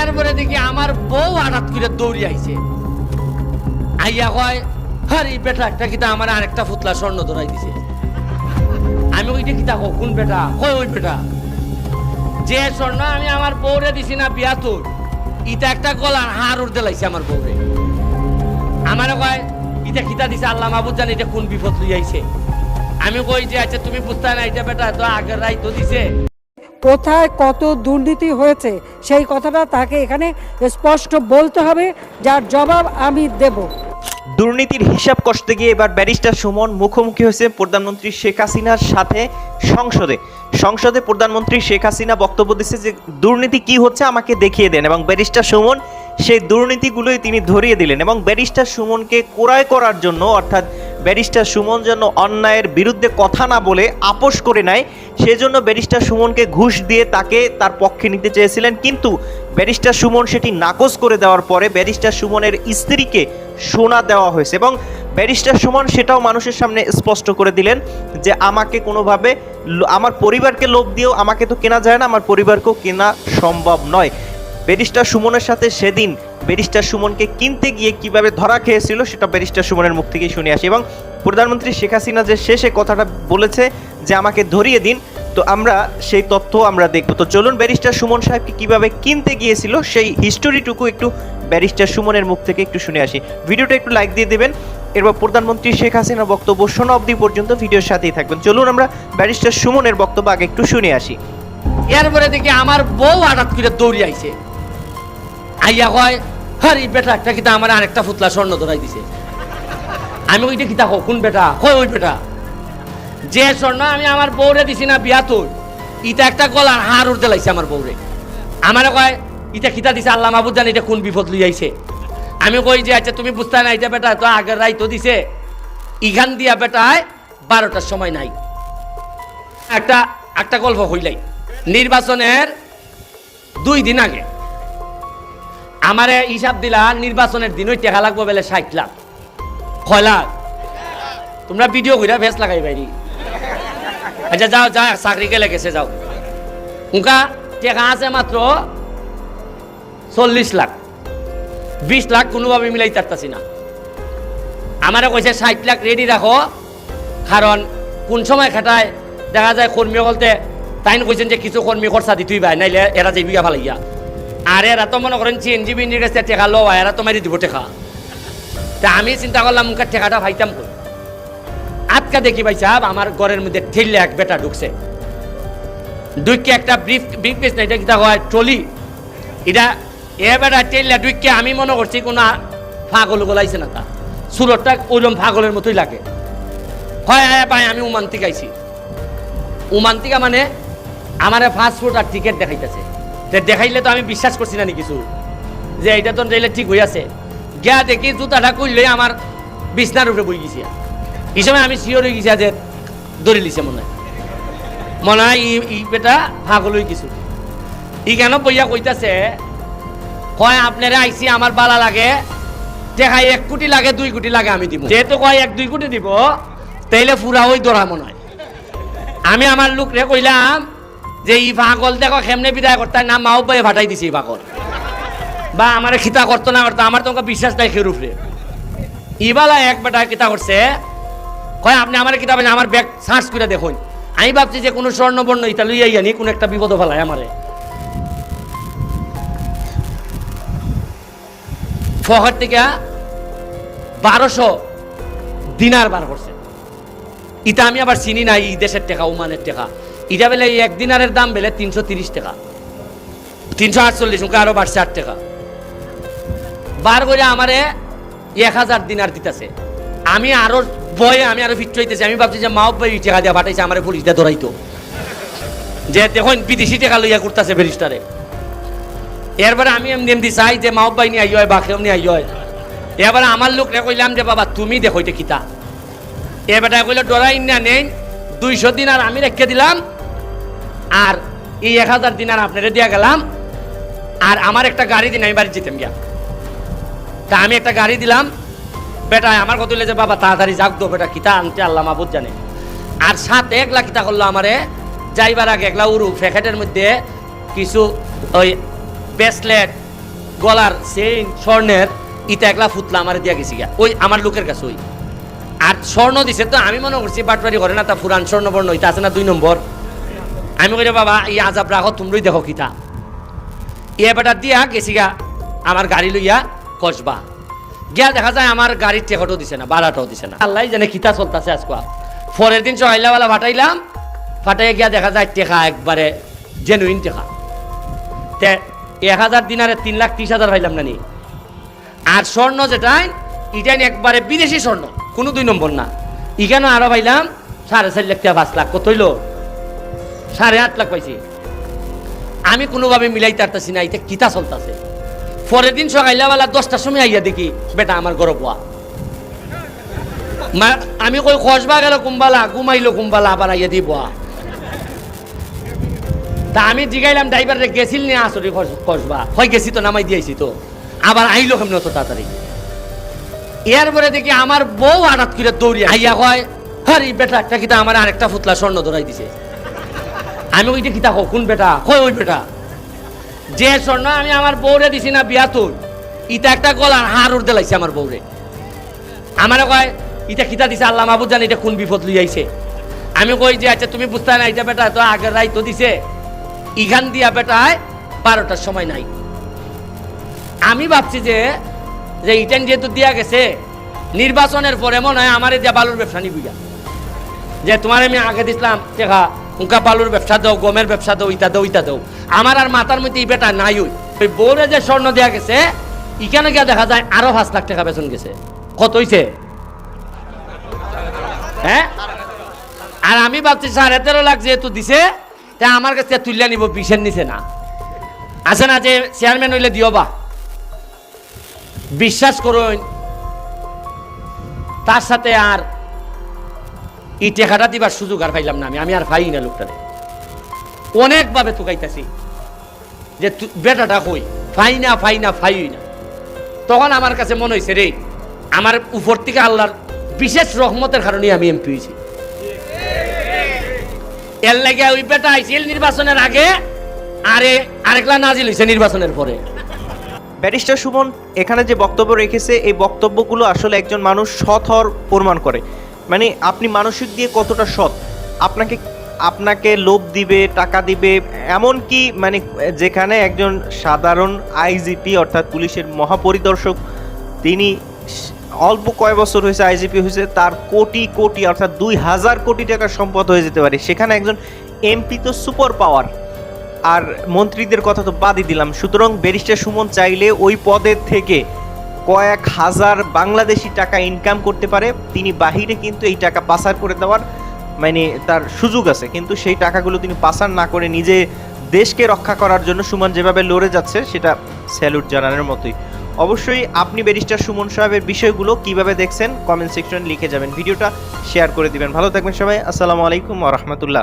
এরপরে দেখি আমার বউ হঠাৎ করে দৌড়ি আইছে। আইয়া কয় আরে বেটা একটা কিতা আমার আরেকটা ফুতলা স্বর্ণ ধরাই দিছে। আমি ওইটা কিতা কও, কোন বেটা? কই ওই বেটা? যে স্বর্ণ আমি আমার বউরে দিছি না বিয়া তোর ইটা একটা গলার হার উঠতে লাইছে আমার বউরে। আমার কয় ইটা কিতা দিছে? আল্লাহ মাহবুদ জানি এটা কোন বিপদ লই আইছে আমি কই যে আচ্ছা তুমি বুঝতে না এটা বেটা তো আগের রাই তো দিছে। কোথায় কত দুর্নীতি হয়েছে, সেই কথাটা তাকে এখানে স্পষ্ট বলতে হবে, যার জবাব আমি দেব। দুর্নীতির হিসাব কষতে গিয়ে এবার ব্যারিস্টার সুমন মুখোমুখি হয়েছে প্রধানমন্ত্রী শেখ হাসিনার সাথে সংসদে। সংসদে প্রধানমন্ত্রী শেখ হাসিনা বক্তব্য দিচ্ছে যে, দুর্নীতি কি হচ্ছে আমাকে দেখিয়ে দেন। এবং ব্যারিস্টার সুমন সেই দুর্নীতিগুলোই তিনি ধরিয়ে দিলেন। এবং ব্যারিস্টার সুমনকে কোরায় করার জন্য, অর্থাৎ ব্যারিস্টার সুমন যেন অন্যায়ের বিরুদ্ধে কথা না বলে আপোষ করে নেয়, সেজন্য ব্যারিস্টার সুমনকে ঘুষ দিয়ে তাকে তার পক্ষে নিতে চেয়েছিলেন। কিন্তু ব্যারিস্টার সুমন সেটি নাকচ করে দেওয়ার পরে ব্যারিস্টার সুমনের স্ত্রীকে সোনা দেওয়া হয়েছে এবং ব্যারিস্টার সুমন সেটাও মানুষের সামনে স্পষ্ট করে দিলেন যে আমাকে কোনোভাবে আমার পরিবারকে লোভ দিয়েও আমাকে তো কেনা যায় না, আমার পরিবারকেও কেনা সম্ভব নয়। ব্যারিস্টার সুমনের সাথে সেদিন ব্যারিস্টার সুমনকে কিনতে গিয়ে কীভাবে ধরা খেয়েছিল সেটা ব্যারিস্টার সুমনের মুখ থেকেই শুনে আসি। এবং প্রধানমন্ত্রী শেখ হাসিনা যে শেষে কথাটা বলেছে যে, আমাকে ধরিয়ে দিন। তো আমরা সেই তথ্য আমরা দেখব। তো চলুন ব্যারিস্টার সুমন সাহেবকে কীভাবে কিনতে গিয়েছিল সেই হিস্টোরিটুকু একটু ব্যারিস্টার সুমনের মুখ থেকে একটু শুনে আসি। ভিডিওটা একটু লাইক দিয়ে দেবেন। এরপর প্রধানমন্ত্রী শেখ হাসিনার বক্তব্য শোনা অবধি পর্যন্ত ভিডিওর সাথেই থাকবেন। চলুন আমরা ব্যারিস্টার সুমনের বক্তব্য আগে একটু শুনে আসি। এরপরে দেখি আমার বউ হঠাৎ করে দৌড়ি আইছে। আইয়া কয় আরে বেটা একটা কিতা আমার আরেকটা ফুতলা স্বর্ণ ধরাই দিছে। আমি ওইটা কিতা কও, কোন বেটা? কই ওই বেটা? যে স্বর্ণ আমি আমার বউরে দিছি না বিয়া তোর ইটা একটা গলার হার উঠতে লাইছে আমার বউরে। আমারে কয় ইটা কিতা দিছে আল্লাহ মাহবুদ জানি এটা কোন বিপদ লই আইছে। আমি কই যে আচ্ছা তুমি বুঝতে না এটা বেটা তো আগের রাই তো দিছে। ইখান দিয়া বেটায় বারোটার সময় নাই। একটা একটা গল্প হইলাই। নির্বাচনের দুই দিন আগে। আমারে হিসাব দিলা নির্বাচনের দিনই টেকা লাগবো বেলে ষাট লাখ। কয় লাখ? তোমরা ভিডিও কইরা ভেস লাগাই বাইরি। আচ্ছা যাও যা চাকরি গেলে গেছে, যাও। উনকা টেকা আছে মাত্র চল্লিশ লাখ। বিশ লাখ কোনোভাবে মিলাই তারতাছি না। আমারে কইছে ষাট লাখ রেডি রাখো, কারণ কোন সময় খাটায়, দেখা যায় কর্মী বলতে, তাই কইছেন যে কিছু কর্মী খরচা দিতেই ভাই নাইলে এরা যে বিঘা ভালাইয়া আর এরা তো মনে করেন চিএনজি বিনির কাছে টেকা লো এরা তো মারি দিব টেকা তা আমি চিন্তা করলাম, মুখের টেকাটা ভাইতাম কই? আজকা দেখি ভাই সাহেব, আমার ঘরের মধ্যে ঠেললে এক বেটা ঢুকছে। দুইকে একটা ব্রিফ ব্রিফ কেস না এটা কিতা হয় ট্রলি। এটা, এ বেটা ঠেললে দুইকে আমি মনে করছি কোনো ফাগল গোলাইছে না তা। সুরতটা ওইরকম ফাগলের মতোই লাগে। হয় হ্যাঁ ভাই, আমি উমান্তিক আইছি উমান্তিকা মানে আমারে ফাস্ট ফুড আর টিকিট দেখাইতেছে। তে দেখাইলে তো আমি বিশ্বাস করছি না নি কিছু। যে এটা তো রেলে ঠিক হয়ে আছে। গিয়া দেখি জুতাটা করলে আমার বিছনার উপরে বই গেছি। এই সময় আমি শিওর হয়ে গেছি যে ধরে লিছে মনে মনে হয় ই- বেটা ভাগল হয়ে কিছু ই কেন বইয়া কইতাছে? কয়, আপনারা আইসি আমার বালা লাগে। দেখাই, এক কোটি লাগে, দুই কোটি লাগে আমি দিব। যেহেতু কয়, এক দুই কোটি দিব, তাইলে ফুরা ওই দরা মনে হয়। আমি আমার লোক রে কইলাম যে ই পাগল দেখো কেমনে বিদায় করতে না মাও পায়ে ভাটাই দিছি এই পাগল। বা আমার খিতা করতো না করতো, আমার তোমাকে বিশ্বাস নাই খেরুফ রে। ইবালা এক বেটা কিতা করছে, কয়, আপনি আমার কিতাব আমার ব্যাগ সার্চ করে দেখুন। আমি ভাবছি যে কোনো স্বর্ণবর্ণ ইতা লইয়া আনি কোনো একটা বিপদ ফেলায় আমারে। ফহর থেকে বারোশো দিনার বার করছে। ইটা আমি আবার চিনি না, এই দেশের টাকা, ওমানের টাকা। ইটা বেলে এক দিনারের দাম বেলে তিনশো তিরিশ টাকা। তিনশো আটচল্লিশ, ওকে আরও বাড়ছে আট টাকা। বার করে আমারে এক হাজার দিনার দিতেছে। আমি আরও বয়ে আমি আরও ফিট হইতেছি। আমি ভাবছি যে মাও ভাই টাকা দিয়া পাঠাইছে, আমার পুলিশ দিয়ে ধরাইতো। যে দেখুন, বিদেশি টাকা লইয়া করতেছে ব্যারিস্টারে। এরপরে আমি এমনি এমনি চাই যে মাও ভাই নিয়ে আই হয় বা কেউ নিয়ে আই হয়। এবারে আমার লোক রে কইলাম যে, বাবা, তুমি দেখো এটা কিতা? এ বেটা কইলে ডরাই না নেই দুইশো দিন আর আমি রেখে দিলাম আর এই এক হাজার দিন আর আপনারে দিয়া গেলাম, আর আমার একটা গাড়ি দিন, আমি বাড়ি যেতাম গিয়া। তা আমি একটা গাড়ি দিলাম, বেটা, আমার হইলে যে, বাবা, তাড়াতাড়ি যাক দো বেটা, কিতা আনতে আল্লাহ মাহবুদ জানে। আর সাত একলা কিতা করল আমারে, যাইবার আগে একলা উরু প্যাকেটের মধ্যে কিছু ওই ব্রেসলেট গলার চেইন স্বর্ণের ইটা একলা ফুতলা আমার দিয়া গেছি গা ওই আমার লোকের কাছে ওই। আর স্বর্ণ দিছে তো, আমি মনে করছি বাটবাড়ি করে না, তা পুরান স্বর্ণ বর্ণ ইটা আছে না দুই নম্বর। আমি কই বাবা, এই আজাব রাখো, তোমরাই দেখো কিতা। এ বেটা দিয়া গেছি গা আমার গাড়ি লইয়া কসবা। গিয়া দেখা যায় আমার গাড়ির টেকটও দিছে না ভাড়াটাও দিছে না। আল্লাহ জানে কিতা চলতেছে আজকা। পরের দিন সকাইলাবেলা ফাটাইলাম, ফাটাইয়া গিয়া দেখা যায় টেকা একবারে জেনুইন টেকা। তে এক হাজার দিনারে তিন লাখ ত্রিশ হাজার পাইলাম না নি আর স্বর্ণ যেটাই, ইটাই একবারে বিদেশি স্বর্ণ, কোনো দুই নম্বর না। ইখানে আরও পাইলাম সাড়ে চার লাখ টাকা, পাঁচ লাখ। কত হইল? সাড়ে আট লাখ পাইছি। আমি কোনোভাবে মিলাই তারতাছি না এটা কিতা চলতেছে? পরের দিন সকাইলাবেলা দশটার সময় আইয়া দেখি, বেটা, আমার পোয়া মা, আমি কই খসবা গেল কুম্বালা, ঘুমাইলো কুম্বালা, আবার আইয়া দি পোয়া তা আমি জিগাইলাম ড্রাইভারে গেছিল নিয়ে আসরি কসবা হয়, গেছি তো, নামাই দিয়েছি তো। আবার আইলো কেমন অত তাড়াতাড়ি? এরপরে দেখি আমার বউ হঠাৎ করে দৌড়িয়ে আইয়া কয় আরে বেটা, একটা কিতা আমার আরেকটা ফুতলা স্বর্ণ ধরাই দিছে। আমি ওইটা কিতা কোন বেটা? কই ওই বেটা? যে স্বর্ণ আমি আমার বউরে দিছি না বিয়া তোর, ইটা একটা গলার হার উড়তে লাগছে আমার বউরে। আমারে কয়, ইটা কিতা দিছে? আল্লাহ মাহবুদ জানি এটা কোন বিপদ লই আইছে। আমি কই যে আচ্ছা তুমি বুঝতে না এটা বেটা, তো আগের রাই তো দিছে। ইখান দিয়া বেটায় বারোটার সময় নাই। আমি ভাবছি যে যে ইটেন যেহেতু দিয়া গেছে, নির্বাচনের পরে মনে হয় আমার দিয়া বালুর ব্যবসা নিবিয়া যে তোমার আমি আগে দিছিলাম দেখা উনকা বালুর ব্যবসা দাও, গমের ব্যবসা দাও, ইটা দাও ইটা দাও। আমার আর মাথার মধ্যে এই বেটা নাই ওই। ওই যে স্বর্ণ দেয়া গেছে ইখানে গিয়া দেখা যায় আরও পাঁচ লাখ টাকা বেতন গেছে। কত হইছে? হ্যাঁ? আর আমি ভাবছি, সাড়ে তেরো লাখ যেহেতু দিছে, তা আমার কাছে তুলিয়া নিব, বিশের নিচে না। আছে না যে চেয়ারম্যান হইলে দিও বা। বিশ্বাস করুন, তার সাথে আর এই টেকাটা দিবার সুযোগ আর পাইলাম না আমি আমি আর পাই না লোকটারে। অনেকভাবে তুকাইতেছি যে বেটাটা কই? ফাই না ফাই না ফাই না। তখন আমার কাছে মনে হয়েছে রে, আমার উপর থেকে আল্লাহর বিশেষ রহমতের কারণে আমি এমপি হয়েছি এর লাগে ওই বেটা আইছিল নির্বাচনের আগে আরে আরেকলা নাজিল হয়েছে নির্বাচনের পরে। ব্যারিস্টার সুমন, এখানে যে বক্তব্য রেখেছে, এই বক্তব্যগুলো আসলে একজন মানুষ হওয়ার প্রমাণ করে। মানে আপনি মানসিক দিয়ে কতটা সৎ? আপনাকে আপনাকে লোভ দিবে, টাকা দিবে এমন কি মানে যেখানে একজন সাধারণ আইজিপি অর্থাৎ পুলিশের মহাপরিদর্শক, তিনি অল্প কয় বছর হয়েছে আইজিপি হয়েছে, তার কোটি কোটি অর্থাৎ দুই হাজার কোটি টাকার সম্পদ হয়ে যেতে পারে। সেখানে একজন এমপি তো সুপার পাওয়ার। আর মন্ত্রীদের কথা তো বাদই দিলাম। সুতরাং ব্যারিস্টার সুমন চাইলে ওই পদের থেকে কয়েক হাজার বাংলাদেশি টাকা ইনকাম করতে পারে। তিনি বাহিরে কিন্তু এই টাকা পাচার করে দেওয়ার মানে তার সুযোগ আছে। কিন্তু সেই টাকাগুলো তিনি পাচার না করে নিজে দেশকে রক্ষা করার জন্য সুমন যেভাবে লড়ে যাচ্ছে, সেটা স্যালুট জানানোর মতোই। অবশ্যই আপনি ব্যারিস্টার সুমন সাহেবের বিষয়গুলো কীভাবে দেখছেন কমেন্ট সেকশনে লিখে যাবেন। ভিডিওটা শেয়ার করে দিবেন। ভালো থাকবেন সবাই। আসসালামু আলাইকুম ওয়া রাহমাতুল্লাহ।